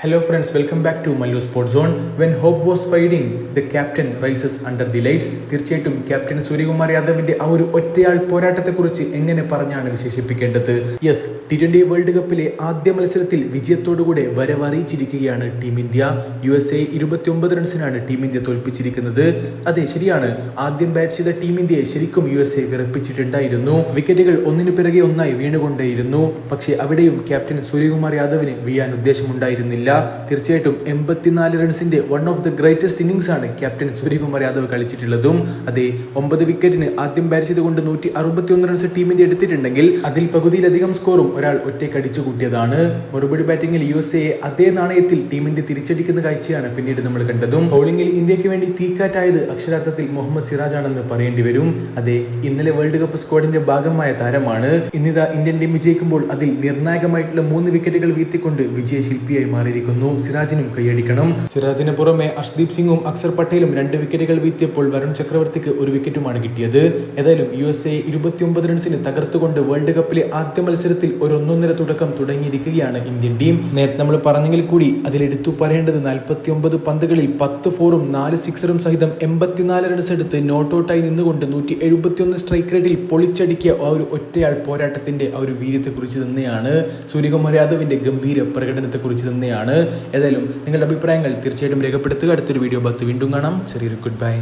Hello friends, welcome back to Mallu Sport Zone. When hope was fading, the captain rises under the lights. തീർച്ചയായിട്ടും captain Suryakumar യാദവിന്റെ ആ ഒരു ഒറ്റയാൾ പോരാട്ടത്തെക്കുറിച്ച് എങ്ങനെ പറഞ്ഞാണ് വിശേഷിപ്പിക്കേണ്ടത്? യെസ് ടി ട്വന്റി വേൾഡ് കപ്പിലെ ആദ്യ മത്സരത്തിൽ വിജയത്തോടുകൂടെ വരവറിയിച്ചിരിക്കുകയാണ് team India U S A ഇരുപത്തിയൊമ്പത് റൺസിനാണ് ടീം ഇന്ത്യ തോൽപ്പിച്ചിരിക്കുന്നത്. അതെ ശരിയാണ്. ആദ്യം ബാറ്റ് ചെയ്ത ടീം ഇന്ത്യയെ ശരിക്കും യു എസ് എ വിറപ്പിച്ചിട്ടുണ്ടായിരുന്നു. വിക്കറ്റുകൾ ഒന്നിനു പിറകെ ഒന്നായി വീണുകൊണ്ടേയിരുന്നു. പക്ഷേ അവിടെയും ക്യാപ്റ്റൻ സൂര്യകുമാർ യാദവിന് വീഴാൻ ഉദ്ദേശമുണ്ടായിരുന്നില്ല. തീർച്ചയായിട്ടും എൺപത്തിനാല് റൺസിന്റെ one of the greatest innings ആണ് ക്യാപ്റ്റൻ സൂര്യകുമാർ യാദവ് കളിച്ചിട്ടുള്ളതും. അതെ ഒമ്പത് വിക്കറ്റിന് ആദ്യം ബാറ്റ് ചെയ്തുകൊണ്ട് നൂറ്റി അറുപത്തിയൊന്ന് റൺസ് ടീമിന്റെ എടുത്തിട്ടുണ്ടെങ്കിൽ അതിൽ പകുതിയിലധികം സ്കോറും ഒരാൾ ഒറ്റയ്ക്ക് അടിച്ചു കൂട്ടിയതാണ്. മറുപടി ബാറ്റിംഗിൽ യു എസ് എ അതേ നാണയത്തിൽ ടീമിന്റെ തിരിച്ചടിക്കുന്ന കാഴ്ചയാണ് പിന്നീട് നമ്മൾ കണ്ടതും. ബൗളിംഗിൽ ഇന്ത്യയ്ക്ക് വേണ്ടി തീക്കാറ്റായത് അക്ഷരാർത്ഥത്തിൽ മുഹമ്മദ് സിറാജ് ആണെന്ന് പറയേണ്ടി വരും. അതെ ഇന്നലെ വേൾഡ് കപ്പ് സ്ക്വാഡിന്റെ ഭാഗമായ താരമാണ്. ഇന്നിതാ ഇന്ത്യൻ ടീം വിജയിക്കുമ്പോൾ അതിൽ നിർണായകമായിട്ടുള്ള മൂന്ന് വിക്കറ്റുകൾ വീഴ്ത്തിക്കൊണ്ട് വിജയശില്പിയായി മാറിയിരിക്കുന്നു സിറാജിനും കൈയടിക്കണം. സിറാജിന് പുറമെ അർഷ്ദീപ് സിംഗും അക്സർ പട്ടേലും രണ്ട് വിക്കറ്റുകൾ വീഴ്ത്തിയപ്പോൾ വരുൺ ചക്രവർത്തിക്ക് ഒരു വിക്കറ്റുമാണ് കിട്ടിയത്. ഏതായാലും യു എസ് എ ഇരുപത്തിയൊമ്പത് റൺസിന് തകർത്തുകൊണ്ട് വേൾഡ് കപ്പിലെ ആദ്യ മത്സരത്തിൽ ഒരു ഒന്നൊന്നര തുടക്കം തുടങ്ങിയിരിക്കുകയാണ് ഇന്ത്യൻ ടീം. നേരത്തെ നമ്മൾ പറഞ്ഞെങ്കിൽ കൂടി അതിലെടുത്തു പറയേണ്ടത് നാൽപ്പത്തി ഒമ്പത് പന്തുകളിൽ പത്ത് ഫോറും നാല് സിക്സറും സഹിതം എൺപത്തിനാല് റൺസ് എടുത്ത് നോട്ട് ഔട്ടായി നിന്നുകൊണ്ട് നൂറ്റി എഴുപത്തിയൊന്ന് സ്ട്രൈക്ക് റേറ്റിൽ പൊളിച്ചടിക്കിയ ആ ഒരു ഒറ്റയാൾ പോരാട്ടത്തിന്റെ ആ ഒരു വീര്യത്തെക്കുറിച്ച് തന്നെയാണ്. സൂര്യകുമാർ യാദവിന്റെ ഗംഭീര പ്രകടനത്തെക്കുറിച്ച് തന്നെയാണ് ഏതായാലും നിങ്ങളുടെ അഭിപ്രായങ്ങൾ തീർച്ചയായിട്ടും രേഖപ്പെടുത്തുക. അടുത്തൊരു വീഡിയോ പത്ത് വീണ്ടും കാണാം. ചെറിയൊരു ഗുഡ് ബൈ